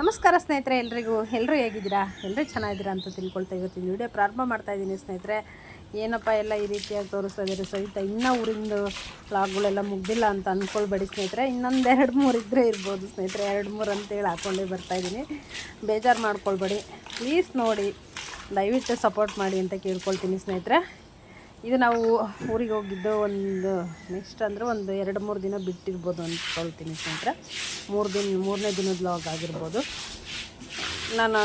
ನಮಸ್ಕಾರ ಸ್ನೇಹಿತರೆ, ಎಲ್ರಿಗೂ? ಎಲ್ಲರೂ ಹೇಗಿದ್ದೀರಾ? ಎಲ್ಲರೂ ಚೆನ್ನಾಗಿದ್ದೀರಾ ಅಂತ ತಿಳ್ಕೊಳ್ತಾ ಇವತ್ತಿನ ವಿಡಿಯೋ ಪ್ರಾರಂಭ ಮಾಡ್ತಾ ಇದ್ದೀನಿ ಸ್ನೇಹಿತರೆ. ಏನಪ್ಪ ಎಲ್ಲ ಈ ರೀತಿಯಾಗಿ ತೋರಿಸ್ತಾ ಇದ್ದಾರೆ? ಸಹಿತ ಇನ್ನೂ ಊರಿಂದು ಲಾಗ್ಗಳೆಲ್ಲ ಮುಗ್ದಿಲ್ಲ ಅಂತ ಅಂದ್ಕೊಳ್ಬೇಡಿ ಸ್ನೇಹಿತರೆ. ಇನ್ನೊಂದು ಎರಡು ಮೂರು ಇದ್ದರೆ ಇರ್ಬೋದು ಸ್ನೇಹಿತರೆ. ಎರಡು ಮೂರು ಅಂತೇಳಿ ಹಾಕ್ಕೊಂಡೇ ಬರ್ತಾಯಿದ್ದೀನಿ ಬೇಜಾರು ಮಾಡ್ಕೊಳ್ಬೇಡಿ. ಪ್ಲೀಸ್ ನೋಡಿ, ದಯವಿಟ್ಟು ಸಪೋರ್ಟ್ ಮಾಡಿ ಅಂತ ಕೇಳ್ಕೊಳ್ತೀನಿ ಸ್ನೇಹಿತರೆ. ಇದು ನಾವು ಊರಿಗೆ ಹೋಗಿದ್ದು ಒಂದು ನೆಕ್ಸ್ಟ್ ಅಂದರೆ ಒಂದು ಎರಡು ಮೂರು ದಿನ ಬಿಟ್ಟಿರ್ಬೋದು ಅಂದ್ಕೊಳ್ತೀನಿ ಸ್ನೇಹಿತರೆ. ಮೂರು ದಿನ, ಮೂರನೇ ದಿನದ ಲಾಗ್ ಆಗಿರ್ಬೋದು. ನಾನು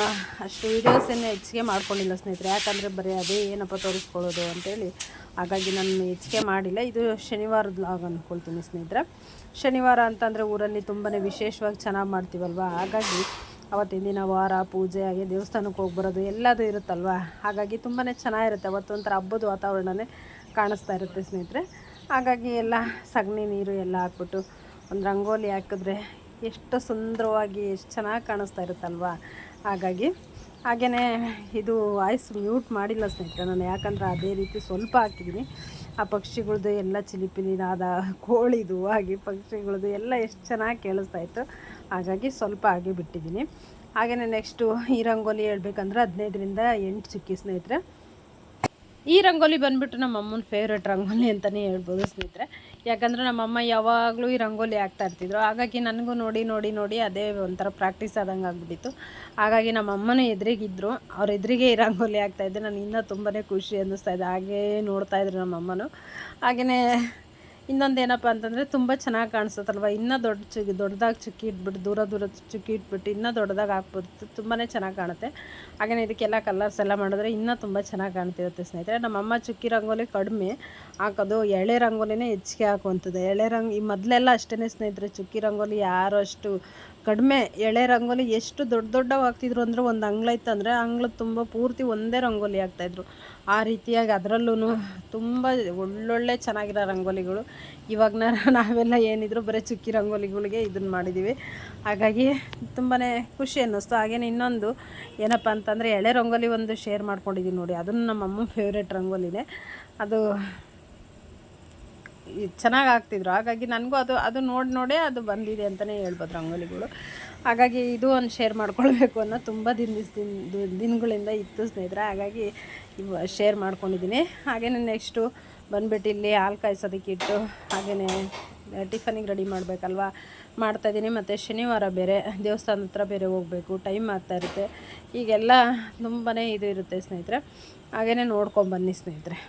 ಅಷ್ಟು ವೀಡಿಯೋಸನ್ನು ಹೆಚ್ಚಿಗೆ ಮಾಡ್ಕೊಂಡಿಲ್ಲ ಸ್ನೇಹಿತರೆ. ಯಾಕಂದರೆ ಬರೀ ಅದೇ ಏನಪ್ಪ ತೋರಿಸ್ಕೊಳ್ಳೋದು ಅಂತೇಳಿ. ಹಾಗಾಗಿ ನಾನು ಹೆಚ್ಚಿಗೆ ಮಾಡಿಲ್ಲ. ಇದು ಶನಿವಾರದ ಲಾಗ್ ಅಂದ್ಕೊಳ್ತೀನಿ ಸ್ನೇಹಿತರೆ. ಶನಿವಾರ ಅಂತಂದರೆ ಊರಲ್ಲಿ ತುಂಬಾ ವಿಶೇಷವಾಗಿ ಚೆನ್ನಾಗಿ ಮಾಡ್ತೀವಲ್ವ? ಹಾಗಾಗಿ ಅವತ್ತಿನ ದಿನ ವಾರ, ಪೂಜೆ, ಹಾಗೆ ದೇವಸ್ಥಾನಕ್ಕೆ ಹೋಗಿ ಬರೋದು ಎಲ್ಲದೂ ಇರುತ್ತಲ್ವ? ಹಾಗಾಗಿ ತುಂಬಾ ಚೆನ್ನಾಗಿರುತ್ತೆ. ಅವತ್ತೊಂಥರ ಹಬ್ಬದ ವಾತಾವರಣನೇ ಕಾಣಿಸ್ತಾ ಇರುತ್ತೆ ಸ್ನೇಹಿತರೆ. ಹಾಗಾಗಿ ಎಲ್ಲ ಸಗಣಿ ನೀರು ಎಲ್ಲ ಹಾಕ್ಬಿಟ್ಟು ಒಂದು ರಂಗೋಲಿ ಹಾಕಿದ್ರೆ ಎಷ್ಟು ಸುಂದರವಾಗಿ ಎಷ್ಟು ಚೆನ್ನಾಗಿ ಕಾಣಿಸ್ತಾ ಇರುತ್ತಲ್ವ? ಹಾಗಾಗಿ ಹಾಗೆಯೇ ಇದು ವಾಯ್ಸ್ ಮ್ಯೂಟ್ ಮಾಡಿಲ್ಲ ಸ್ನೇಹಿತರೆ ನಾನು. ಯಾಕಂದ್ರೆ ಅದೇ ರೀತಿ ಸ್ವಲ್ಪ ಹಾಕಿದ್ದೀನಿ. ಆ ಪಕ್ಷಿಗಳದ್ದು ಎಲ್ಲ ಚಿಲಿಪಿಲಿ ನಾದ ಕೋಳಿದು, ಹಾಗೆ ಪಕ್ಷಿಗಳದ್ದು ಎಲ್ಲ ಎಷ್ಟು ಚೆನ್ನಾಗಿ ಕೇಳಿಸ್ತಾ ಇತ್ತು. ಹಾಗಾಗಿ ಸ್ವಲ್ಪ ಹಾಗೆ ಬಿಟ್ಟಿದ್ದೀನಿ. ಹಾಗೆಯೇ ನೆಕ್ಸ್ಟು ಈ ರಂಗೋಲಿ ಹೇಳ್ಬೇಕಂದ್ರೆ ಹದಿನೈದರಿಂದ ಎಂಟು ಚಿಕ್ಕಿ ಸ್ನೇಹಿತರೆ. ಈ ರಂಗೋಲಿ ಬಂದ್ಬಿಟ್ಟು ನಮ್ಮ ಅಮ್ಮನ ಫೇವ್ರೇಟ್ ರಂಗೋಲಿ ಅಂತಲೇ ಹೇಳ್ಬೋದು ಸ್ನೇಹಿತರೆ. ಯಾಕಂದರೆ ನಮ್ಮಮ್ಮ ಯಾವಾಗಲೂ ಈ ರಂಗೋಲಿ ಹಾಕ್ತಾ ಇರ್ತಿದ್ರು. ಹಾಗಾಗಿ ನನಗೂ ನೋಡಿ ನೋಡಿ ನೋಡಿ ಅದೇ ಒಂಥರ ಪ್ರಾಕ್ಟೀಸ್ ಆದಂಗೆ ಆಗ್ಬಿಟ್ಟಿತ್ತು. ಹಾಗಾಗಿ ನಮ್ಮ ಅಮ್ಮನೂ ಎದುರಿಗಿದ್ರು. ಅವ್ರ ಎದುರಿಗೆ ಈ ರಂಗೋಲಿ ಆಗ್ತಾಯಿದ್ದೆ ನಾನು ಇನ್ನೂ ತುಂಬಾ ಖುಷಿ ಅನ್ನಿಸ್ತಾ ಇದೆ. ಹಾಗೇ ನೋಡ್ತಾಯಿದ್ರು ನಮ್ಮಮ್ಮನೂ ಹಾಗೆಯೇ ಇನ್ನೊಂದು ಏನಪ್ಪ ಅಂತಂದರೆ ತುಂಬ ಚೆನ್ನಾಗಿ ಕಾಣಿಸುತ್ತಲ್ವ? ಇನ್ನೂ ದೊಡ್ಡ ಚುಕ್ಕಿ ದೊಡ್ಡದಾಗಿ ಚುಕ್ಕಿ ಇಟ್ಬಿಟ್ಟು, ದೂರ ದೂರ ಚುಕ್ಕಿ ಇಟ್ಬಿಟ್ಟು ಇನ್ನೂ ದೊಡ್ಡದಾಗಿ ಹಾಕ್ಬಿಟ್ಟು ತುಂಬಾ ಚೆನ್ನಾಗಿ ಕಾಣುತ್ತೆ. ಹಾಗೆಯೇ ಇದಕ್ಕೆಲ್ಲ ಕಲರ್ಸ್ ಎಲ್ಲ ಮಾಡಿದ್ರೆ ಇನ್ನೂ ತುಂಬ ಚೆನ್ನಾಗಿ ಕಾಣ್ತಿರುತ್ತೆ ಸ್ನೇಹಿತರೆ. ನಮ್ಮಮ್ಮ ಚುಕ್ಕಿ ರಂಗೋಲಿ ಕಡಿಮೆ ಹಾಕೋದು, ಎಳೆ ರಂಗೋಲಿನೇ ಹೆಚ್ಚಿಗೆ ಹಾಕುವಂಥದ್ದು. ಎಳೆ ರಂಗ್ ಈ ಮೊದಲೆಲ್ಲ ಅಷ್ಟೇ ಸ್ನೇಹಿತರೆ, ಚುಕ್ಕಿ ರಂಗೋಲಿ ಯಾರು ಅಷ್ಟು ಕಡಿಮೆ ಎಳೆ ರಂಗೋಲಿ ಎಷ್ಟು ದೊಡ್ಡ ದೊಡ್ಡವು ಆಗ್ತಿದ್ರು ಅಂದರೆ ಒಂದು ಅಂಗ್ಳೈತೆ ಇತ್ತಂದರೆ ಅಂಗ್ಳದ ತುಂಬ ಪೂರ್ತಿ ಒಂದೇ ರಂಗೋಲಿ ಆಗ್ತಾಯಿದ್ರು ಆ ರೀತಿಯಾಗಿ ಅದರಲ್ಲೂ ತುಂಬ ಒಳ್ಳೊಳ್ಳೆ ಚೆನ್ನಾಗಿರೋ ರಂಗೋಲಿಗಳು. ಇವಾಗ ನಾವೆಲ್ಲ ಏನಿದ್ರು ಬರೀ ಚುಕ್ಕಿ ರಂಗೋಲಿಗಳಿಗೆ ಇದನ್ನು ಮಾಡಿದ್ದೀವಿ ಹಾಗಾಗಿ ತುಂಬಾ ಖುಷಿ ಅನ್ನಿಸ್ತು. ಹಾಗೇನೆ ಇನ್ನೊಂದು ಏನಪ್ಪ ಅಂತಂದರೆ ಎಳೆ ರಂಗೋಲಿ ಒಂದು ಶೇರ್ ಮಾಡ್ಕೊಂಡಿದ್ದೀನಿ ನೋಡಿ. ಅದನ್ನು ನಮ್ಮ ಅಮ್ಮ ಫೇವ್ರೇಟ್ ರಂಗೋಲಿನೇ. ಅದು ಚೆನ್ನಾಗಿ ಆಗ್ತಿದ್ರು ಹಾಗಾಗಿ ನನಗೂ ಅದು ಅದು ನೋಡಿ ನೋಡೇ ಅದು ಬಂದಿದೆ ಅಂತಲೇ ಹೇಳ್ಬೋದು ರಂಗೋಲಿಗಳು. ಹಾಗಾಗಿ ಇದು ಒಂದು ಶೇರ್ ಮಾಡ್ಕೊಳ್ಬೇಕು ಅನ್ನೋ ತುಂಬ ದಿನ ದಿನ, ದಿನಗಳಿಂದ ಇತ್ತು ಸ್ನೇಹಿತರೆ. ಹಾಗಾಗಿ ಶೇರ್ ಮಾಡ್ಕೊಂಡಿದ್ದೀನಿ. ಹಾಗೇ ನೆಕ್ಸ್ಟು ಬಂದ್ಬಿಟ್ಟು ಇಲ್ಲಿ ಹಾಲು ಕಾಯಿಸೋದಕ್ಕೆ ಇಟ್ಟು ಹಾಗೆಯೇ ಟಿಫನಿಗೆ ರೆಡಿ ಮಾಡಬೇಕಲ್ವ? ಮಾಡ್ತಾಯಿದ್ದೀನಿ ಮತ್ತು ಶನಿವಾರ ಬೇರೆ, ದೇವಸ್ಥಾನದ ಹತ್ರ ಬೇರೆ ಹೋಗಬೇಕು. ಟೈಮ್ ಆಗ್ತಾ ಇರುತ್ತೆ. ಈಗೆಲ್ಲ ತುಂಬಾ ಇದು ಇರುತ್ತೆ ಸ್ನೇಹಿತರೆ. ಹಾಗೆಯೇ ನೋಡ್ಕೊಂಬನ್ನಿ ಸ್ನೇಹಿತರೆ.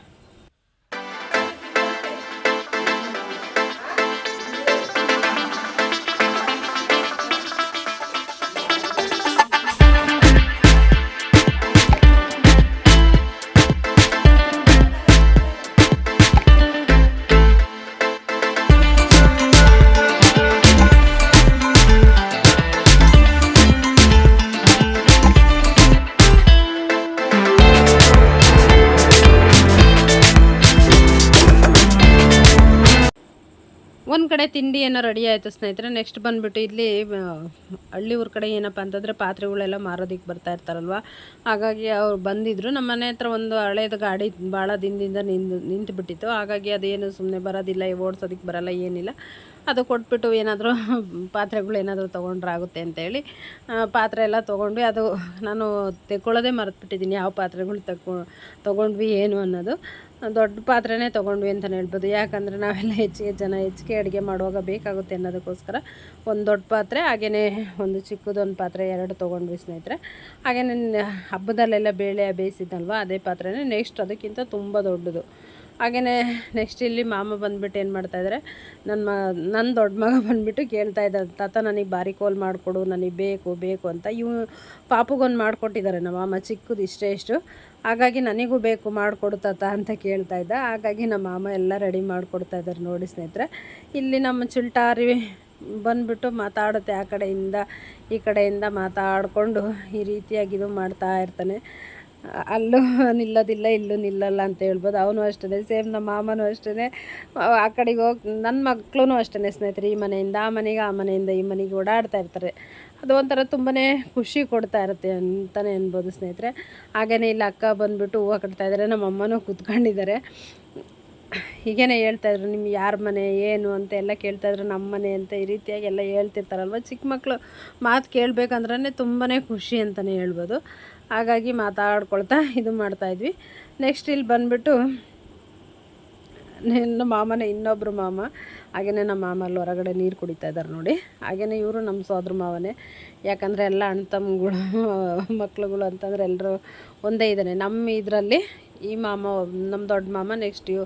ತಿಂಡಿ ಏನೋ ರೆಡಿ ಆಯಿತು ಸ್ನೇಹಿತರೆ. ನೆಕ್ಸ್ಟ್ ಬಂದುಬಿಟ್ಟು ಇಲ್ಲಿ ಹಳ್ಳಿ ಊರ ಕಡೆ ಏನಪ್ಪ ಅಂತಂದರೆ ಪಾತ್ರೆಗಳೆಲ್ಲ ಮಾರೋದಕ್ಕೆ ಬರ್ತಾ ಇರ್ತಾರಲ್ವ? ಹಾಗಾಗಿ ಅವ್ರು ಬಂದಿದ್ದರು ನಮ್ಮ ಮನೆ ಹತ್ರ ಒಂದು ಹಳೇದು ಗಾಡಿ ಭಾಳ ದಿನದಿಂದ ನಿಂದು ನಿಂತು ಬಿಟ್ಟಿತ್ತು ಹಾಗಾಗಿ ಅದೇನು ಸುಮ್ಮನೆ ಬರೋದಿಲ್ಲ ಓಡಿಸೋದಕ್ಕೆ ಬರಲ್ಲ, ಏನಿಲ್ಲ. ಅದು ಕೊಟ್ಬಿಟ್ಟು ಏನಾದರೂ ಪಾತ್ರೆಗಳು ಏನಾದರೂ ತೊಗೊಂಡ್ರಾಗುತ್ತೆ ಅಂತೇಳಿ ಪಾತ್ರೆ ಎಲ್ಲ ತೊಗೊಂಡ್ವಿ. ಅದು ನಾನು ತೆಕ್ಕೊಳ್ಳೋದೇ ಮರೆತುಬಿಟ್ಟಿದ್ದೀನಿ. ಯಾವ ಪಾತ್ರೆಗಳು ತಗೊ ತೊಗೊಂಡ್ವಿ, ಏನು ಅನ್ನೋದು. ದೊಡ್ಡ ಪಾತ್ರೆನೇ ತೊಗೊಂಡ್ವಿ ಅಂತಲೇ ಹೇಳ್ಬೋದು. ಯಾಕಂದರೆ ನಾವೆಲ್ಲ ಹೆಚ್ಚಿಗೆ ಜನ ಹೆಚ್ಚಿಗೆ ಅಡುಗೆ ಮಾಡುವಾಗ ಬೇಕಾಗುತ್ತೆ ಅನ್ನೋದಕ್ಕೋಸ್ಕರ ಒಂದು ದೊಡ್ಡ ಪಾತ್ರೆ ಹಾಗೆಯೇ ಒಂದು ಚಿಕ್ಕದೊಂದು ಪಾತ್ರೆ ಎರಡು ತೊಗೊಂಡ್ವಿ ಸ್ನೇಹಿತರೆ. ಹಾಗೆಯೇ ಹಬ್ಬದಲ್ಲೆಲ್ಲ ಬೇಳೆ ಬೇಯಿಸಿದ್ದಲ್ವ, ಅದೇ ಪಾತ್ರೆನೇ ನೆಕ್ಸ್ಟ್ ಅದಕ್ಕಿಂತ ತುಂಬ ದೊಡ್ಡದು. ಹಾಗೆಯೇ ನೆಕ್ಸ್ಟ್ ಇಲ್ಲಿ ಮಾಮ ಬಂದುಬಿಟ್ಟು ಏನು ಮಾಡ್ತಾಯಿದ್ದಾರೆ ನನ್ನ ಮ ನನ್ನ ದೊಡ್ಡ ಮಗ ಬಂದುಬಿಟ್ಟು ಕೇಳ್ತಾ ಇದ್ದ ತಾತ ನನಗೆ ಬಾರಿ ಕೋಲ್ ಮಾಡಿಕೊಡು, ನನಗೆ ಬೇಕು ಬೇಕು ಅಂತ. ಇವು ಪಾಪುಗೊಂದು ಮಾಡಿಕೊಟ್ಟಿದ್ದಾರೆ ನಮ್ಮ ಮಾಮ, ಚಿಕ್ಕದು ಇಷ್ಟೇ ಇಷ್ಟು. ಹಾಗಾಗಿ ನನಗೂ ಬೇಕು, ಮಾಡಿಕೊಡು ತಾತ ಅಂತ ಕೇಳ್ತಾ ಇದ್ದ. ಹಾಗಾಗಿ ನಮ್ಮ ಮಾಮ ಎಲ್ಲ ರೆಡಿ ಮಾಡಿಕೊಡ್ತಾ ಇದ್ದಾರೆ ನೋಡಿ ಸ್ನೇಹಿತರೆ. ಇಲ್ಲಿ ನಮ್ಮ ಚುಲ್ಟಾರಿ ಬಂದ್ಬಿಟ್ಟು ಮಾತಾಡುತ್ತೆ ಆ ಕಡೆಯಿಂದ, ಈ ಕಡೆಯಿಂದ ಮಾತಾಡಿಕೊಂಡು ಈ ರೀತಿಯಾಗಿ ಇದು ಮಾಡ್ತಾ ಇರ್ತಾನೆ. ಅಲ್ಲೂ ನಿಲ್ಲೋದಿಲ್ಲ, ಇಲ್ಲೂ ನಿಲ್ಲಲ್ಲ ಅಂತ ಹೇಳ್ಬೋದು. ಅವನು ಅಷ್ಟೇ ಸೇಮ್ ನಮ್ಮ ಮಾಮನೂ ಅಷ್ಟೇ ಆ ಕಡೆಗೆ ಹೋಗಿ ನನ್ನ ಮಕ್ಕಳು ಅಷ್ಟೇ ಸ್ನೇಹಿತರೆ, ಈ ಮನೆಯಿಂದ, ಆ ಮನೆಗೆ, ಆ ಮನೆಯಿಂದ, ಈ ಮನೆಗೆ ಓಡಾಡ್ತಾ ಇರ್ತಾರೆ. ಅದು ಒಂಥರ ತುಂಬಾ ಖುಷಿ ಕೊಡ್ತಾ ಇರುತ್ತೆ ಅಂತಲೇ ಅನ್ಬೋದು ಸ್ನೇಹಿತರೆ. ಹಾಗೆಯೇ ಇಲ್ಲಿ ಅಕ್ಕ ಬಂದುಬಿಟ್ಟು ಹೂವು ಕಟ್ತಾ ಇದ್ದಾರೆ ನಮ್ಮ ಅಮ್ಮನೂ ಕೂತ್ಕೊಂಡಿದ್ದಾರೆ. ಹೀಗೇನೆ ಹೇಳ್ತಾಯಿದ್ರು ನಿಮ್ಗೆ ಯಾರ ಮನೆ, ಏನು ಅಂತ ಎಲ್ಲ ಕೇಳ್ತಾಯಿದ್ರು ನಮ್ಮ ಮನೆ ಅಂತ ಈ ರೀತಿಯಾಗಿ ಎಲ್ಲ ಹೇಳ್ತಿರ್ತಾರಲ್ವ? ಚಿಕ್ಕ ಮಕ್ಕಳು ಮಾತು ಕೇಳಬೇಕಂದ್ರೆ ತುಂಬಾ ಖುಷಿ ಅಂತಲೇ ಹೇಳ್ಬೋದು. ಹಾಗಾಗಿ ಮಾತಾಡ್ಕೊಳ್ತಾ ಇದು ಮಾಡ್ತಾಯಿದ್ವಿ ನೆಕ್ಸ್ಟ್ ಇಲ್ಲಿ ಬಂದುಬಿಟ್ಟು ನನ್ನ ಮಾಮನೇ ಇನ್ನೊಬ್ಬರು ಮಾಮ. ಹಾಗೆಯೇ ನಮ್ಮ ಮಾಮ ಅಲ್ಲಿ ಹೊರಗಡೆ ನೀರು ಕುಡಿತಾ ಇದ್ದಾರೆ ನೋಡಿ. ಹಾಗೆಯೇ ಇವರು ನಮ್ಮ ಸೋದ್ರ ಮಾವನೇ. ಯಾಕಂದರೆ ಎಲ್ಲ ಅಣ್ಣ ತಮ್ಮಗಳು, ಮಕ್ಳುಗಳು ಅಂತಂದರೆ ಎಲ್ಲರೂ ಒಂದೇ ಇದ್ದಾನೆ ನಮ್ಮ ಇದರಲ್ಲಿ ಈ ಮಾಮ ನಮ್ಮ ದೊಡ್ಡ ಮಾಮ ನೆಕ್ಸ್ಟ್ ಇವ್,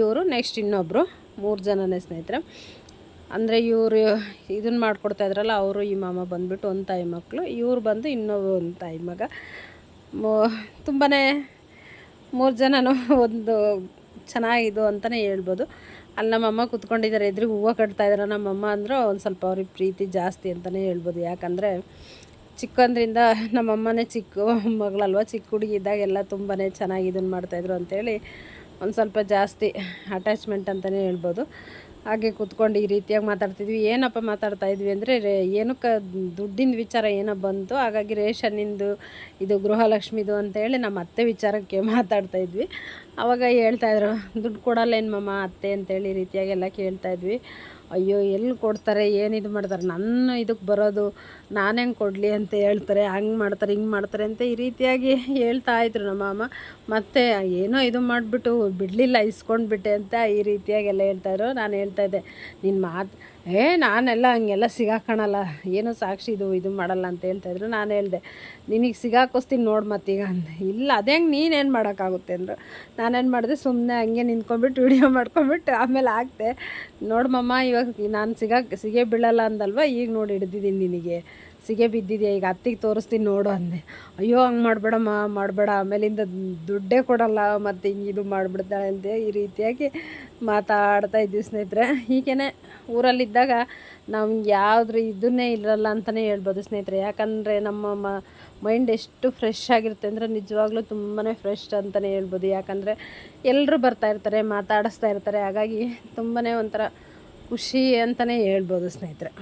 ಇವರು ನೆಕ್ಸ್ಟ್ ಇನ್ನೊಬ್ಬರು ಮೂರು ಜನನೇ ಸ್ನೇಹಿತರೆ. ಅಂದರೆ ಇವರು ಇದನ್ನು ಮಾಡಿಕೊಡ್ತಾ ಇದ್ರಲ್ಲ, ಅವರು ಈ ಮಾಮ ಬಂದುಬಿಟ್ಟು ಒಂದು ತಾಯಿ ಮಕ್ಕಳು ಇವರು ಬಂದು ಇನ್ನೊಬ್ಬ ಒಂದು ತಾಯಿ ಮಗ. ತುಂಬಾ ಮೂರು ಜನನೂ ಒಂದು ಚೆನ್ನಾಗಿದ್ದು ಅಂತಲೇ ಹೇಳ್ಬೋದು. ಅಲ್ಲಿ ನಮ್ಮಮ್ಮ ಕೂತ್ಕೊಂಡಿದ್ದಾರೆ, ಎದುರಿಗೆ ಹೂವು ಕಟ್ತಾ ಇದ್ದಾರೆ ನಮ್ಮಮ್ಮ ಅಂದ್ರೆ ಒಂದು ಸ್ವಲ್ಪ ಅವ್ರಿಗೆ ಪ್ರೀತಿ ಜಾಸ್ತಿ ಅಂತಲೇ ಹೇಳ್ಬೋದು. ಯಾಕಂದರೆ ಚಿಕ್ಕಂದ್ರಿಂದ ನಮ್ಮಮ್ಮನೇ ಚಿಕ್ಕ ಮಗಳಲ್ವ, ಚಿಕ್ಕ ಹುಡುಗಿ ಇದ್ದಾಗೆಲ್ಲ ತುಂಬಾ ಚೆನ್ನಾಗಿ ಇದನ್ನು ಮಾಡ್ತಾಯಿದ್ರು ಅಂಥೇಳಿ ಒಂದು ಸ್ವಲ್ಪ ಜಾಸ್ತಿ ಅಟ್ಯಾಚ್ಮೆಂಟ್ ಅಂತಲೇ ಹೇಳ್ಬೋದು. ಹಾಗೆ ಕೂತ್ಕೊಂಡು ಈ ರೀತಿಯಾಗಿ ಮಾತಾಡ್ತಿದ್ವಿ. ಏನಪ್ಪ ಮಾತಾಡ್ತಾ ಇದ್ವಿ ಅಂದರೆ, ರೇ, ಏನಕ್ಕೆ ದುಡ್ಡಿನ ವಿಚಾರ ಏನೋ ಬಂತು, ಹಾಗಾಗಿ ರೇಷನ್ನಿಂದು ಇದು ಗೃಹಲಕ್ಷ್ಮಿದು ಅಂತೇಳಿ ನಮ್ಮ ಅತ್ತೆ ವಿಚಾರಕ್ಕೆ ಮಾತಾಡ್ತಾ ಇದ್ವಿ. ಅವಾಗ ಹೇಳ್ತಾಯಿದ್ರು ದುಡ್ಡು ಕೊಡಲ್ಲ ಏನು ಮಮ್ಮ ಅತ್ತೆ? ಅಂತೇಳಿ ಈ ರೀತಿಯಾಗೆಲ್ಲ ಕೇಳ್ತಾಯಿದ್ವಿ ಅಯ್ಯೋ, ಎಲ್ಲಿ ಕೊಡ್ತಾರೆ, ಏನು ಇದು ಮಾಡ್ತಾರೆ? ನನ್ನ ಇದಕ್ಕೆ ಬರೋದು ನಾನು ಹೆಂಗೆ ಕೊಡಲಿ ಅಂತ ಹೇಳ್ತಾರೆ, ಹಂಗೆ ಮಾಡ್ತಾರೆ, ಹಿಂಗೆ ಮಾಡ್ತಾರೆ ಅಂತ ಈ ರೀತಿಯಾಗಿ ಹೇಳ್ತಾ ಇದ್ರು ನಮ್ಮ ಮಾಮ. ಮತ್ತು ಏನೋ ಇದು ಮಾಡಿಬಿಟ್ಟು, ಬಿಡಲಿಲ್ಲ, ಇಸ್ಕೊಂಡ್ಬಿಟ್ಟೆ ಅಂತ ಈ ರೀತಿಯಾಗಿ ಎಲ್ಲ ಹೇಳ್ತಾಯಿದ್ರು ನಾನು ಹೇಳ್ತಾಯಿದ್ದೆ ನಿನ್ನ ಮಾತು ಏ, ನಾನೆಲ್ಲ ಹಂಗೆಲ್ಲ ಸಿಗಾಕಣಲ್ಲ. ಏನು ಸಾಕ್ಷಿ ಇದು ಇದು ಮಾಡಲ್ಲ ಅಂತ ಹೇಳ್ತಾಯಿದ್ರು ನಾನು ಹೇಳಿದೆ, ನಿನಗೆ ಸಿಗಾಕೋಸ್ತೀನಿ ನೋಡಿ ಮತ್ತೀಗ ಅಂದೆ. ಇಲ್ಲ, ಅದೇ ಹಂಗೆ ನೀನೇನು ಮಾಡೋಕ್ಕಾಗುತ್ತೆ ಅಂದರು. ನಾನೇನು ಮಾಡಿದೆ ಸುಮ್ಮನೆ ಹಂಗೆ ನಿಂತ್ಕೊಂಡ್ಬಿಟ್ಟು ವಿಡಿಯೋ ಮಾಡ್ಕೊಂಬಿಟ್ಟು ಆಮೇಲೆ ಹಾಕ್ದೆ ನೋಡಮ್ಮ ಇವಾಗ ನಾನು ಸಿಗಾಕ ಸಿಗೇ ಬೀಳಲ್ಲ ಅಂದಲ್ವ? ಈಗ ನೋಡಿ ಹಿಡ್ದಿದ್ದೀನಿ ನಿನಗೆ. ಸಿಗೆ ಬಿದ್ದಿದೆ ಈಗ ಅತ್ತಿಗೆ ತೋರಿಸ್ತೀನಿ ನೋಡು ಅಂದೆ. ಅಯ್ಯೋ, ಹಂಗೆ ಮಾಡಬೇಡಮ್ಮ, ಮಾಡಬೇಡ. ಆಮೇಲಿಂದ ದುಡ್ಡೇ ಕೊಡಲ್ಲ, ಮತ್ತು ಹಿಂಗೆ ಇದು ಮಾಡಿಬಿಡ್ತಾಳೆ ಅಂತ ಈ ರೀತಿಯಾಗಿ ಮಾತಾಡ್ತಾ ಇದ್ದೀವಿ ಸ್ನೇಹಿತರೆ. ಹೀಗೇ ಊರಲ್ಲಿದ್ದಾಗ ನಮ್ಗೆ ಯಾವುದ್ರ ಇದನ್ನೇ ಇರಲ್ಲ ಅಂತಲೇ ಹೇಳ್ಬೋದು ಸ್ನೇಹಿತರೆ. ಯಾಕಂದರೆ ನಮ್ಮ ಮೈಂಡ್ ಎಷ್ಟು ಫ್ರೆಶ್ ಆಗಿರುತ್ತೆ ಅಂದರೆ ನಿಜವಾಗ್ಲೂ ತುಂಬಾ ಫ್ರೆಶ್ ಅಂತಲೇ ಹೇಳ್ಬೋದು. ಯಾಕಂದರೆ ಎಲ್ಲರೂ ಬರ್ತಾ ಇರ್ತಾರೆ, ಮಾತಾಡಿಸ್ತಾ ಇರ್ತಾರೆ. ಹಾಗಾಗಿ ತುಂಬಾ ಒಂಥರ ಖುಷಿ ಅಂತಲೇ ಹೇಳ್ಬೋದು ಸ್ನೇಹಿತರೆ.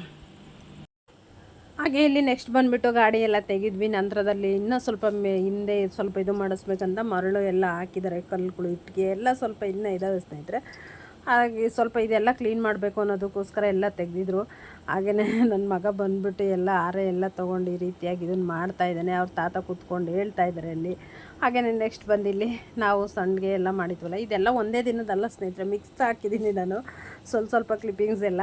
ಹಾಗೆ ಇಲ್ಲಿ ನೆಕ್ಸ್ಟ್ ಬಂದುಬಿಟ್ಟು ಗಾಡಿ ಎಲ್ಲ ತೆಗೆದ್ವಿ. ನಂತರದಲ್ಲಿ ಇನ್ನೂ ಸ್ವಲ್ಪ ಮೇ, ಹಿಂದೆ ಸ್ವಲ್ಪ ಇದು ಮಾಡಿಸ್ಬೇಕಂತ ಮರಳು ಎಲ್ಲ ಹಾಕಿದ್ದಾರೆ. ಕಲ್ಲುಗಳು, ಇಟ್ಟಿಗೆ ಎಲ್ಲ ಸ್ವಲ್ಪ ಇನ್ನೂ ಇದಾವೆ ಸ್ನೇಹಿತರೆ. ಹಾಗೆ ಸ್ವಲ್ಪ ಇದೆಲ್ಲ ಕ್ಲೀನ್ ಮಾಡಬೇಕು ಅನ್ನೋದಕ್ಕೋಸ್ಕರ ಎಲ್ಲ ತೆಗೆದಿದ್ರು. ಹಾಗೆಯೇ ನನ್ನ ಮಗ ಬಂದುಬಿಟ್ಟು ಎಲ್ಲ ಆರೆ ಎಲ್ಲ ತೊಗೊಂಡು ಈ ರೀತಿಯಾಗಿ ಇದನ್ನು ಮಾಡ್ತಾ ಇದ್ದಾನೆ. ಅವ್ರ ತಾತ ಕೂತ್ಕೊಂಡು ಹೇಳ್ತಾ ಇದ್ದಾರೆ ಅಲ್ಲಿ. ಹಾಗೆಯೇ ನೆಕ್ಸ್ಟ್ ಬಂದಿಲ್ಲಿ ನಾವು ಸಣ್ಣಗೆ ಎಲ್ಲ ಮಾಡಿದ್ವಲ್ಲ. ಇದೆಲ್ಲ ಒಂದೇ ದಿನದಲ್ಲ ಸ್ನೇಹಿತರೆ. ಮಿಕ್ಸ್ ಹಾಕಿದ್ದೀನಿ ನಾನು. ಸ್ವಲ್ಪ ಸ್ವಲ್ಪ ಕ್ಲಿಪ್ಪಿಂಗ್ಸ್ ಎಲ್ಲ.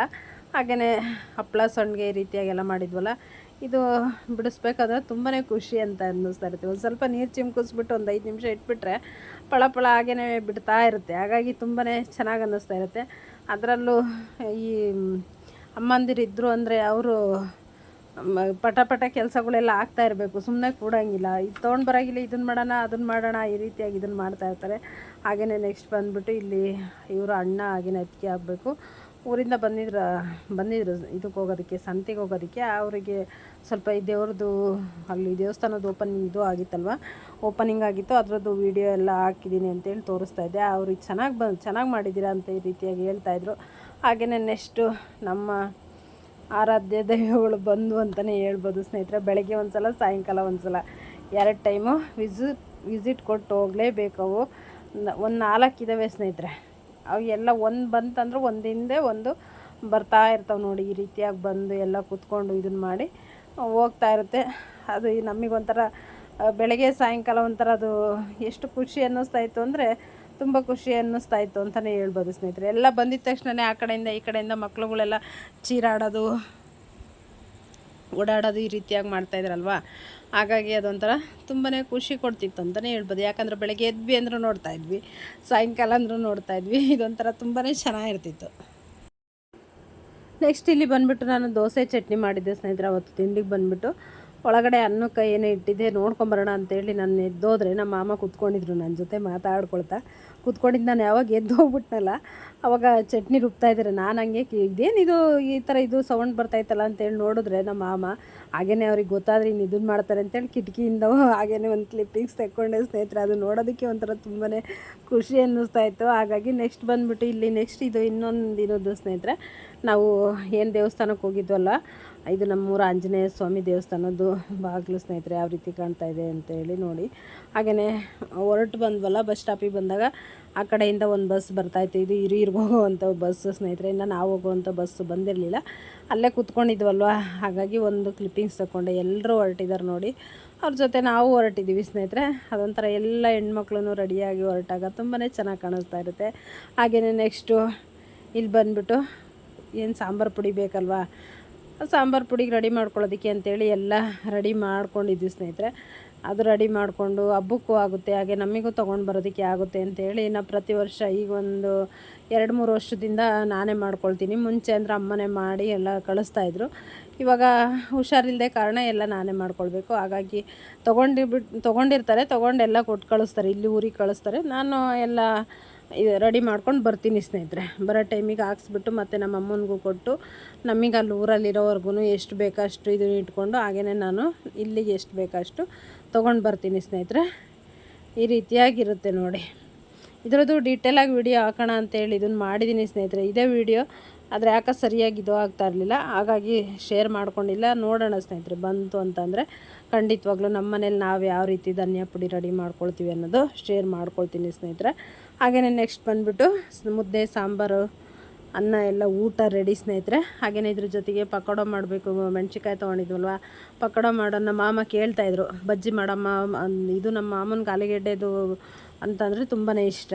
ಹಾಗೆಯೇ ಹಪ್ಪಳ ಸಂಡಿಗೆ ಈ ರೀತಿಯಾಗೆಲ್ಲ ಮಾಡಿದ್ವಲ್ಲ. ಇದು ಬಿಡಿಸ್ಬೇಕಾದ್ರೆ ತುಂಬಾ ಖುಷಿ ಅಂತ ಅನ್ನಿಸ್ತಾ ಇರುತ್ತೆ. ಒಂದು ಸ್ವಲ್ಪ ನೀರು ಚಿಮ್ಕಿಸ್ಬಿಟ್ಟು ಒಂದು ಐದು ನಿಮಿಷ ಇಟ್ಬಿಟ್ರೆ ಪಳ ಪಳ ಹಾಗೇ ಬಿಡ್ತಾ ಇರುತ್ತೆ. ಹಾಗಾಗಿ ತುಂಬಾ ಚೆನ್ನಾಗಿ ಅನ್ನಿಸ್ತಾ ಇರುತ್ತೆ. ಅದರಲ್ಲೂ ಈ ಅಮ್ಮಂದಿರಿದ್ದರು ಅಂದರೆ ಅವರು ಪಟ ಪಟ ಕೆಲಸಗಳೆಲ್ಲ ಆಗ್ತಾ ಇರಬೇಕು. ಸುಮ್ಮನೆ ಕೂಡಂಗಿಲ್ಲ. ಇದು ತೊಗೊಂಡು ಬರೋಂಗಿಲ್ಲ ಇದನ್ನು ಮಾಡೋಣ ಅದನ್ನು ಮಾಡೋಣ, ಈ ರೀತಿಯಾಗಿ ಇದನ್ನು ಮಾಡ್ತಾ ಇರ್ತಾರೆ. ಹಾಗೆಯೇ ನೆಕ್ಸ್ಟ್ ಬಂದುಬಿಟ್ಟು ಇಲ್ಲಿ ಇವರು ಅಣ್ಣ ಹಾಗೆಯೇ ಅತ್ತಿಗೆ ಆಗಬೇಕು. ಊರಿಂದ ಬಂದಿದ್ರು ಬಂದಿದ್ರು ಇದಕ್ಕೆ ಹೋಗೋದಕ್ಕೆ, ಸಂತೆಗೆ ಹೋಗೋದಕ್ಕೆ, ಅವರಿಗೆ ಸ್ವಲ್ಪ ಈ ದೇವ್ರದ್ದು ಅಲ್ಲಿ ದೇವಸ್ಥಾನದ ಓಪನಿಂಗ್ ಇದು ಆಗಿತ್ತಲ್ವ? ಓಪನಿಂಗ್ ಆಗಿತ್ತು, ಅದರದ್ದು ವೀಡಿಯೋ ಎಲ್ಲ ಹಾಕಿದ್ದೀನಿ ಅಂತೇಳಿ ತೋರಿಸ್ತಾ ಇದ್ದೆ. ಅವ್ರಿಗೆ ಚೆನ್ನಾಗಿ ಬಂದು, ಚೆನ್ನಾಗಿ ಮಾಡಿದ್ದೀರಾ ಅಂತ ಈ ರೀತಿಯಾಗಿ ಹೇಳ್ತಾಯಿದ್ರು ಹಾಗೆಯೇ ನೆಕ್ಸ್ಟು ನಮ್ಮ ಆರಾಧ್ಯ ದೈವಗಳು ಬಂದು ಅಂತಲೇ ಹೇಳ್ಬೋದು ಸ್ನೇಹಿತರೆ. ಬೆಳಗ್ಗೆ ಒಂದು ಸಲ ಸಾಯಂಕಾಲ ಒಂದು ಸಲ ಎರಡು ಟೈಮು ವಿಸಿಟ್ ವಿಸಿಟ್ ಕೊಟ್ಟು ಹೋಗಲೇಬೇಕು ಒಂದು ನಾಲ್ಕು ಇದ್ದಾವೆ ಸ್ನೇಹಿತರೆ. ಅವು ಎಲ್ಲ ಒಂದು ಬಂತಂದ್ರೆ ಒಂದು ಹಿಂದೆ ಒಂದು ಬರ್ತಾ ಇರ್ತಾವೆ ನೋಡಿ ಈ ರೀತಿಯಾಗಿ ಬಂದು ಎಲ್ಲ ಕೂತ್ಕೊಂಡು ಇದನ್ನು ಮಾಡಿ ಹೋಗ್ತಾ ಇರುತ್ತೆ. ಅದು ನಮಗೊಂಥರ ಬೆಳಗ್ಗೆ, ಸಾಯಂಕಾಲ ಒಂಥರ ಅದು ಎಷ್ಟು ಖುಷಿ ಅನ್ನಿಸ್ತಾ ಇತ್ತು ಅಂದರೆ ತುಂಬ ಖುಷಿ ಅನ್ನಿಸ್ತಾ ಇತ್ತು ಅಂತಲೇ ಹೇಳ್ಬೋದು ಸ್ನೇಹಿತರೆ. ಎಲ್ಲ ಬಂದಿದ್ದ ತಕ್ಷಣವೇ ಆ ಕಡೆಯಿಂದ ಈ ಕಡೆಯಿಂದ ಮಕ್ಕಳುಗಳೆಲ್ಲ ಚೀರಾಡೋದು, ಓಡಾಡೋದು ಈ ರೀತಿಯಾಗಿ ಮಾಡ್ತಾಯಿದ್ರಲ್ವ ಹಾಗಾಗಿ ಅದೊಂಥರ ತುಂಬಾ ಖುಷಿ ಕೊಡ್ತಿತ್ತು ಅಂತಲೇ ಹೇಳ್ಬೋದು. ಯಾಕಂದ್ರೆ ಬೆಳಗ್ಗೆ ಎದ್ವಿ ಅಂದರೂ ನೋಡ್ತಾ ಇದ್ವಿ, ಸಾಯಂಕಾಲ ಅಂದರೂ ನೋಡ್ತಾ ಇದ್ವಿ. ಇದೊಂಥರ ತುಂಬಾ ಚೆನ್ನಾಗಿರ್ತಿತ್ತು. ನೆಕ್ಸ್ಟ್ ಇಲ್ಲಿ ಬಂದುಬಿಟ್ಟು ನಾನು ದೋಸೆ ಚಟ್ನಿ ಮಾಡಿದ್ದೆ ಸ್ನೇಹಿತರೆ, ಅವತ್ತು ತಿಂಡಿಗೆ ಬಂದುಬಿಟ್ಟು. ಒಳಗಡೆ ಅನ್ನಕ್ಕೆ ಏನೇ ಇಟ್ಟಿದ್ದೆ ನೋಡ್ಕೊಂಬರೋಣ ಅಂತೇಳಿ ನಾನು ಎದ್ದೋದ್ರೆ ನಮ್ಮ ಮಾಮ ಕೂತ್ಕೊಂಡಿದ್ರು ನನ್ನ ಜೊತೆ ಮಾತಾಡ್ಕೊಳ್ತಾ. ಕೂತ್ಕೊಂಡಿದ್ದು ನಾನು ಯಾವಾಗ ಎದ್ದು ಹೋಗ್ಬಿಟ್ನಲ್ಲ, ಅವಾಗ ಚಟ್ನಿ ರುಬ್ತಾ ಇದ್ದಾರೆ. ನಾನು ಹಂಗೆ ಇದೇನಿದು ಈ ಥರ ಇದು ಸೌಂಡ್ ಬರ್ತಾಯಿತ್ತಲ್ಲ ಅಂತೇಳಿ ನೋಡಿದ್ರೆ ನಮ್ಮ ಮಾಮ ಹಾಗೇ ಅವ್ರಿಗೆ ಗೊತ್ತಾದ್ರೆ ಇನ್ನು ಇದನ್ನು ಮಾಡ್ತಾರೆ ಅಂತೇಳಿ ಕಿಟಕಿಯಿಂದ ಹಾಗೇ ಒಂದು ಕ್ಲಿಪ್ಪಿಂಗ್ಸ್ ತೆಕ್ಕೊಂಡೆ ಸ್ನೇಹಿತರೆ. ಅದು ನೋಡೋದಕ್ಕೆ ಒಂಥರ ತುಂಬಾ ಖುಷಿ ಅನ್ನಿಸ್ತಾ ಇತ್ತು. ಹಾಗಾಗಿ ನೆಕ್ಸ್ಟ್ ಬಂದುಬಿಟ್ಟು ಇಲ್ಲಿ ನೆಕ್ಸ್ಟ್ ಇದು ಇನ್ನೊಂದು ಇರೋದು ಸ್ನೇಹಿತರೆ, ನಾವು ಏನು ದೇವಸ್ಥಾನಕ್ಕೆ ಹೋಗಿದ್ವಲ್ಲ, ಇದು ನಮ್ಮೂರ ಆಂಜನೇಯ ಸ್ವಾಮಿ ದೇವಸ್ಥಾನದ್ದು ಬಾಗಿಲು ಸ್ನೇಹಿತರೆ, ಯಾವ ರೀತಿ ಕಾಣ್ತಾ ಇದೆ ಅಂತೇಳಿ ನೋಡಿ. ಹಾಗೆಯೇ ಹೊರಟು ಬಂದ್ವಲ್ಲ, ಬಸ್ ಸ್ಟಾಪಿಗೆ ಬಂದಾಗ ಆ ಕಡೆಯಿಂದ ಒಂದು ಬಸ್ ಬರ್ತಾಯಿತ್ತು ಇದು ಹಿರಿಯರ್ಗೆ ಹೋಗುವಂಥ ಬಸ್ ಸ್ನೇಹಿತರೆ, ಇನ್ನು ನಾವು ಹೋಗುವಂಥ ಬಸ್ ಬಂದಿರಲಿಲ್ಲ. ಅಲ್ಲೇ ಕೂತ್ಕೊಂಡಿದ್ವಲ್ವ? ಹಾಗಾಗಿ ಒಂದು ಕ್ಲಿಪ್ಪಿಂಗ್ಸ್ ತಗೊಂಡೆ. ಎಲ್ಲರೂ ಹೊರಟಿದ್ದಾರೆ ನೋಡಿ. ಅವ್ರ ಜೊತೆ ನಾವು ಹೊರಟಿದ್ದೀವಿ ಸ್ನೇಹಿತರೆ. ಅದೊಂಥರ ಎಲ್ಲ ಹೆಣ್ಮಕ್ಳು ರೆಡಿಯಾಗಿ ಹೊರಟಾಗ ತುಂಬಾ ಚೆನ್ನಾಗಿ ಕಾಣಿಸ್ತಾ ಇರುತ್ತೆ. ಹಾಗೆಯೇ ನೆಕ್ಸ್ಟು ಇಲ್ಲಿ ಬಂದ್ಬಿಟ್ಟು ಏನು ಸಾಂಬಾರು ಪುಡಿ ಬೇಕಲ್ವಾ? ಸಾಂಬಾರು ಪುಡಿಗೆ ರೆಡಿ ಮಾಡ್ಕೊಳ್ಳೋದಕ್ಕೆ ಅಂತೇಳಿ ಎಲ್ಲ ರೆಡಿ ಮಾಡ್ಕೊಂಡಿದ್ವಿ ಸ್ನೇಹಿತರೆ. ಅದು ರೆಡಿ ಮಾಡಿಕೊಂಡು ಹಬ್ಬಕ್ಕೂ ಆಗುತ್ತೆ, ಹಾಗೆ ನಮಗೂ ತೊಗೊಂಡು ಬರೋದಕ್ಕೆ ಆಗುತ್ತೆ ಅಂತೇಳಿ ನಾ ಪ್ರತಿ ವರ್ಷ ಈಗ ಒಂದು ಎರಡು ಮೂರು ವರ್ಷದಿಂದ ನಾನೇ ಮಾಡ್ಕೊಳ್ತೀನಿ. ಮುಂಚೆ ಅಂದರೆ ಅಮ್ಮನೇ ಮಾಡಿ ಎಲ್ಲ ಕಳಿಸ್ತಾಯಿದ್ರು ಇವಾಗ ಹುಷಾರಿಲ್ಲದೆ ಕಾರಣ ಎಲ್ಲ ನಾನೇ ಮಾಡ್ಕೊಳ್ಬೇಕು. ಹಾಗಾಗಿ ತೊಗೊಂಡು ತೊಗೊಂಡಿರ್ತಾರೆ ತೊಗೊಂಡಿರ್ತಾರೆ ತೊಗೊಂಡೆಲ್ಲ ಕೊಟ್ಟು ಕಳಿಸ್ತಾರೆ, ಇಲ್ಲಿ ಊರಿಗೆ ಕಳಿಸ್ತಾರೆ. ನಾನು ಎಲ್ಲ ಇದು ರೆಡಿ ಮಾಡ್ಕೊಂಡು ಬರ್ತೀನಿ ಸ್ನೇಹಿತರೆ. ಬರೋ ಟೈಮಿಗೆ ಹಾಕ್ಸ್ಬಿಟ್ಟು ಮತ್ತು ನಮ್ಮ ಅಮ್ಮನಿಗೂ ಕೊಟ್ಟು, ನಮಗೆ ಅಲ್ಲಿ ಊರಲ್ಲಿರೋವರೆಗೂ ಎಷ್ಟು ಬೇಕಷ್ಟು ಇದನ್ನು ಇಟ್ಕೊಂಡು ಹಾಗೆಯೇ ನಾನು ಇಲ್ಲಿಗೆ ಎಷ್ಟು ಬೇಕಷ್ಟು ತೊಗೊಂಡು ಬರ್ತೀನಿ ಸ್ನೇಹಿತರೆ. ಈ ರೀತಿಯಾಗಿರುತ್ತೆ ನೋಡಿ. ಇದರದ್ದು ಡೀಟೇಲಾಗಿ ವಿಡಿಯೋ ಹಾಕೋಣ ಅಂತೇಳಿ ಇದನ್ನು ಮಾಡಿದ್ದೀನಿ ಸ್ನೇಹಿತರೆ. ಇದೇ ವಿಡಿಯೋ ಆದರೆ ಯಾಕೆ ಸರಿಯಾಗಿ ಇದು ಆಗ್ತಾ ಇರಲಿಲ್ಲ. ಹಾಗಾಗಿ ಶೇರ್ ಮಾಡ್ಕೊಂಡಿಲ್ಲ. ನೋಡೋಣ ಸ್ನೇಹಿತರೆ, ಬಂತು ಅಂತಂದರೆ ಖಂಡಿತವಾಗ್ಲೂ ನಮ್ಮ ಮನೇಲಿ ನಾವು ಯಾವ ರೀತಿ ಧನಿಯಾ ಪುಡಿ ರೆಡಿ ಮಾಡ್ಕೊಳ್ತೀವಿ ಅನ್ನೋದು ಶೇರ್ ಮಾಡ್ಕೊಳ್ತೀನಿ ಸ್ನೇಹಿತರೆ. ಹಾಗೆಯೇ ನೆಕ್ಸ್ಟ್ ಬಂದುಬಿಟ್ಟು ಮುದ್ದೆ, ಸಾಂಬಾರು ಅನ್ನ ಎಲ್ಲ ಊಟ ರೆಡಿ ಸ್ನೇಹಿತರೆ. ಹಾಗೆಯೇ ಇದ್ರ ಜೊತೆಗೆ ಪಕೋಡ ಮಾಡಬೇಕು ಮೆಣ್ಸಿಕಾಯಿ ತೊಗೊಂಡಿದ್ವಲ್ವ? ಪಕೋಡ ಮಾಡೋಣ ಮಾಮ ಕೇಳ್ತಾಯಿದ್ರು ಬಜ್ಜಿ ಮಾಡಮ್ಮ ಇದು ನಮ್ಮ ಮಾಮನ ಕಾಲಿಗೆಡ್ಡೆದು ಅಂತಂದರೆ ತುಂಬಾ ಇಷ್ಟ.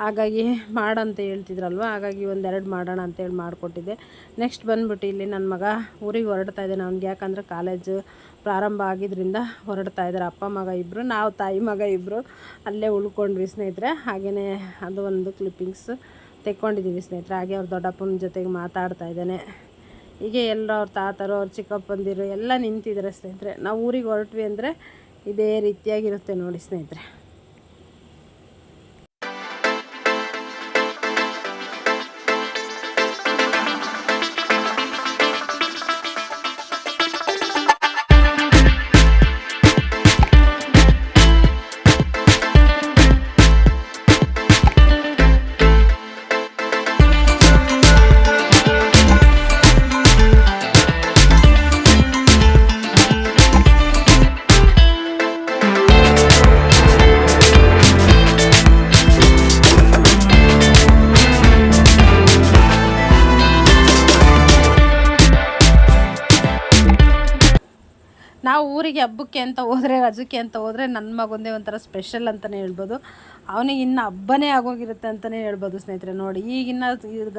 ಹಾಗಾಗಿ ಮಾಡಂತ ಹೇಳ್ತಿದ್ರಲ್ವ? ಹಾಗಾಗಿ ಒಂದೆರಡು ಮಾಡೋಣ ಅಂತೇಳಿ ಮಾಡಿಕೊಟ್ಟಿದ್ದೆ. ನೆಕ್ಸ್ಟ್ ಬಂದ್ಬಿಟ್ಟು ಇಲ್ಲಿ ನನ್ನ ಮಗ ಊರಿಗೆ ಹೊರಡ್ತಾ ಇದ್ದಾನೆ. ಅವ್ನಿಗೆ ಯಾಕಂದರೆ ಕಾಲೇಜು ಪ್ರಾರಂಭ ಆಗಿದ್ದರಿಂದ ಹೊರಡ್ತಾ ಇದ್ದಾರೆ ಅಪ್ಪ ಮಗ ಇಬ್ಬರು ನಾವು ತಾಯಿ ಮಗ ಇಬ್ಬರು ಅಲ್ಲೇ ಉಳ್ಕೊಂಡ್ವಿ ಸ್ನೇಹಿತರೆ. ಹಾಗೆಯೇ ಅದು ಒಂದು ಕ್ಲಿಪ್ಪಿಂಗ್ಸ್ ತೆಕ್ಕೊಂಡಿದ್ದೀವಿ ಸ್ನೇಹಿತರೆ. ಹಾಗೆ ಅವ್ರ ದೊಡ್ಡಪ್ಪನ ಜೊತೆಗೆ ಮಾತಾಡ್ತಾ ಇದ್ದಾನೆ. ಹೀಗೆ ಎಲ್ಲರೂ ಅವ್ರ ತಾತರು, ಅವ್ರ ಚಿಕ್ಕಪ್ಪಂದಿರು ಎಲ್ಲ ನಿಂತಿದ್ದಾರೆ ಸ್ನೇಹಿತರೆ. ನಾವು ಊರಿಗೆ ಹೊರಟ್ವಿ ಅಂದರೆ ಇದೇ ರೀತಿಯಾಗಿರುತ್ತೆ ನೋಡಿ ಸ್ನೇಹಿತರೆ. ಊರಿಗೆ ಹಬ್ಬಕ್ಕೆ ಅಂತ ಹೋದರೆ, ರಜಕ್ಕೆ ಅಂತ ಹೋದರೆ ನನ್ನ ಮಗೊಂದೇ ಒಂಥರ ಸ್ಪೆಷಲ್ ಅಂತಲೇ ಹೇಳ್ಬೋದು. ಅವನಿಗೆ ಇನ್ನು ಹಬ್ಬನೇ ಆಗೋಗಿರುತ್ತೆ ಅಂತಲೇ ಹೇಳ್ಬೋದು ಸ್ನೇಹಿತರೆ. ನೋಡಿ ಈಗಿನ್ನ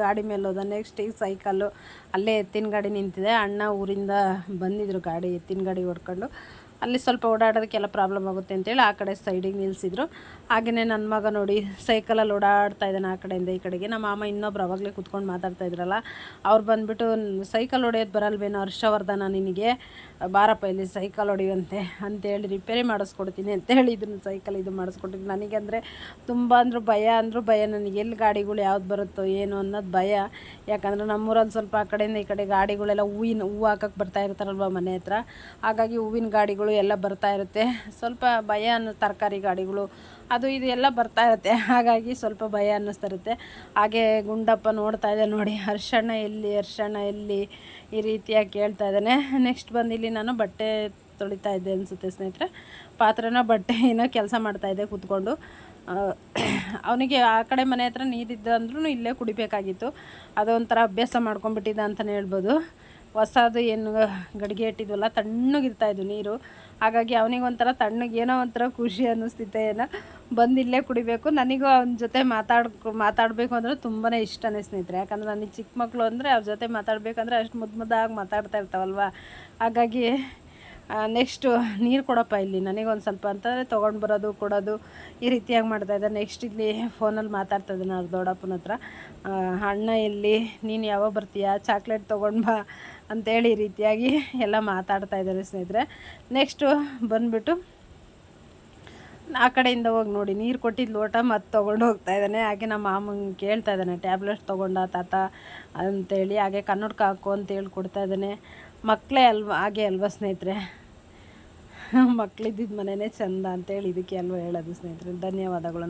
ಗಾಡಿ ಮೇಲೆ ಹೋದ ನೆಕ್ಸ್ಟ್ ಈಗ ಸೈಕಲ್ಲು ಅಲ್ಲೇ ಎತ್ತಿನ ಗಾಡಿ ನಿಂತಿದೆ. ಅಣ್ಣ ಊರಿಂದ ಬಂದಿದ್ರು ಗಾಡಿ, ಎತ್ತಿನ ಗಾಡಿ ಹೊಡ್ಕೊಂಡು. ಅಲ್ಲಿ ಸ್ವಲ್ಪ ಓಡಾಡೋದಕ್ಕೆಲ್ಲ ಪ್ರಾಬ್ಲಮ್ ಆಗುತ್ತೆ ಅಂತೇಳಿ ಆ ಕಡೆ ಸೈಡಿಗೆ ನಿಲ್ಲಿಸಿದ್ರು ಹಾಗೆಯೇ ನನ್ನ ಮಗ ನೋಡಿ ಸೈಕಲಲ್ಲಿ ಓಡಾಡ್ತಾ ಇದ್ದಾನೆ ಆ ಕಡೆಯಿಂದ ಈ ಕಡೆಗೆ. ನಮ್ಮ ಮಾಮ ಇನ್ನೊಬ್ರು ಅವಾಗಲೇ ಕೂತ್ಕೊಂಡು ಮಾತಾಡ್ತಾ ಇದ್ರಲ್ಲ, ಅವ್ರು ಬಂದುಬಿಟ್ಟು ಸೈಕಲ್ ಹೊಡೆಯೋದು ಬರಲ್ವೇನೋ ಹರ್ಷವರ್ಧನ ನಿನಗೆ, ಬಾರಪ್ಪ ಇಲ್ಲಿ ಸೈಕಲ್ ಹೊಡೆಯುವಂತೆ ಅಂತೇಳಿ ರಿಪೇರಿ ಮಾಡಿಸ್ಕೊಡ್ತೀನಿ ಅಂತೇಳಿ ಇದನ್ನು ಸೈಕಲ್ ಇದು ಮಾಡಿಸ್ಕೊಟ್ಟಿದ್ದು ನನಗೆ ಅಂದರೆ ತುಂಬ ಅಂದರೂ ಭಯ ಅಂದರೂ ಭಯ ನನಗೆ. ಎಲ್ಲಿ ಗಾಡಿಗಳು ಯಾವ್ದು ಬರುತ್ತೋ ಏನು ಅನ್ನೋದು ಭಯ. ಯಾಕಂದರೆ ನಮ್ಮೂರಲ್ಲಿ ಸ್ವಲ್ಪ ಆ ಕಡೆಯಿಂದ ಈ ಕಡೆ ಗಾಡಿಗಳೆಲ್ಲ ಹೂವಿನ ಹೂವು ಹಾಕಕ್ಕೆ ಬರ್ತಾ ಇರ್ತಾರಲ್ವ ಮನೆ ಹತ್ರ. ಹಾಗಾಗಿ ಹೂವಿನ ಗಾಡಿಗಳು ಎಲ್ಲ ಬರ್ತಾ ಇರುತ್ತೆ. ಸ್ವಲ್ಪ ಭಯ ಅನ್ನೋ ತರಕಾರಿ ಗಾಡಿಗಳು, ಅದು ಇದು ಎಲ್ಲ ಬರ್ತಾ ಇರುತ್ತೆ. ಹಾಗಾಗಿ ಸ್ವಲ್ಪ ಭಯ ಅನ್ನಿಸ್ತಾ ಇರುತ್ತೆ. ಹಾಗೆ ಗುಂಡಪ್ಪ ನೋಡ್ತಾ ಇದೆ ನೋಡಿ. ಹರ್ಷಣ್ಣ ಎಲ್ಲಿ ಹರ್ಷಣ್ಣ ಎಲ್ಲಿ ಈ ರೀತಿಯಾಗಿ ಕೇಳ್ತಾ ಇದ್ದಾನೆ. ನೆಕ್ಸ್ಟ್ ಬಂದು ಇಲ್ಲಿ ನಾನು ಬಟ್ಟೆ ತೊಳಿತಾ ಇದ್ದೆ ಅನಿಸುತ್ತೆ ಸ್ನೇಹಿತರೆ. ಪಾತ್ರನ ಬಟ್ಟೆ ಏನೋ ಕೆಲಸ ಮಾಡ್ತಾಯಿದ್ದೆ ಕೂತ್ಕೊಂಡು. ಅವನಿಗೆ ಆ ಕಡೆ ಮನೆ ಹತ್ರ ನೀರಿದ್ದಂದ್ರೂ ಇಲ್ಲೇ ಕುಡಿಬೇಕಾಗಿತ್ತು. ಅದೊಂಥರ ಅಭ್ಯಾಸ ಮಾಡ್ಕೊಂಡ್ಬಿಟ್ಟಿದ್ದ ಅಂತಲೇ ಹೇಳ್ಬೋದು. ಹೊಸದು ಏನು ಗಡಿಗೆ ಇಟ್ಟಿದ್ವಲ್ಲ ತಣ್ಣಗಿರ್ತಾಯಿದ್ದು ನೀರು. ಹಾಗಾಗಿ ಅವನಿಗೊಂಥರ ತಣ್ಣಗೆ ಏನೋ ಒಂಥರ ಖುಷಿ ಅನ್ನಿಸ್ತಿತ್ತೆ, ಏನೋ ಬಂದು ಕುಡಿಬೇಕು. ನನಗೂ ಅವನ ಜೊತೆ ಮಾತಾಡ್ಕೊ, ಮಾತಾಡಬೇಕು ಅಂದರೆ ತುಂಬಾ ಇಷ್ಟ ಸ್ನೇಹಿತರೆ ಯಾಕಂದರೆ ನನಗೆ ಚಿಕ್ಕ ಮಕ್ಕಳು ಅಂದರೆ ಅವ್ರ ಜೊತೆ ಮಾತಾಡಬೇಕಂದ್ರೆ ಅಷ್ಟು ಮುದ್ದು ಮುದ್ದಾಗಿ ಮಾತಾಡ್ತಾ ಇರ್ತಾವಲ್ವ. ಹಾಗಾಗಿ ನೆಕ್ಸ್ಟು ನೀರು ಕೊಡಪ್ಪ ಇಲ್ಲಿ. ನನಗೊಂದು ಸ್ವಲ್ಪ ಅಂತಂದರೆ ತೊಗೊಂಡು ಬರೋದು, ಕೊಡೋದು ಈ ರೀತಿಯಾಗಿ ಮಾಡ್ತಾಯಿದ್ದೆ ನೆಕ್ಸ್ಟ್ ಇಲ್ಲಿ ಫೋನಲ್ಲಿ ಮಾತಾಡ್ತಾ ಇದ್ದೀನಿ ಅವ್ರ ದೊಡ್ಡಪ್ಪನ ಹತ್ರ. ಅಣ್ಣ ಇಲ್ಲಿ, ನೀನು ಯಾವಾಗ ಬರ್ತೀಯಾ? ಚಾಕ್ಲೇಟ್ ತೊಗೊಂಡು ಬಾ ಅಂತೇಳಿ ಈ ರೀತಿಯಾಗಿ ಎಲ್ಲ ಮಾತಾಡ್ತಾ ಇದ್ದಾರೆ ಸ್ನೇಹಿತರೆ. ನೆಕ್ಸ್ಟು ಬಂದುಬಿಟ್ಟು ಆ ಕಡೆಯಿಂದ ಹೋಗಿ ನೋಡಿ. ನೀರು ಕೊಟ್ಟಿದ್ದು ಲೋಟ ಮತ್ತೆ ತೊಗೊಂಡು ಹೋಗ್ತಾ ಇದ್ದಾನೆ. ಹಾಗೆ ನಮ್ಮ ಮಾಮಂಗೆ ಕೇಳ್ತಾ ಇದ್ದಾನೆ ಟ್ಯಾಬ್ಲೆಟ್ಸ್ ತೊಗೊಂಡ ತಾತ? ಅಂತೇಳಿ ಹಾಗೆ ಕನ್ನಡಕ ಹಾಕು ಅಂತೇಳಿ ಕೊಡ್ತಾ ಇದ್ದಾನೆ. ಮಕ್ಕಳೇ ಅಲ್ವ ಹಾಗೆ ಅಲ್ವಾ ಸ್ನೇಹಿತರೆ? ಮಕ್ಕಳಿದ್ದಿದ್ದು ಮನೆಯೇ ಚಂದ ಅಂತೇಳಿ ಇದಕ್ಕೆ ಅಲ್ವ ಹೇಳೋದು ಸ್ನೇಹಿತರೆ? ಧನ್ಯವಾದಗಳು.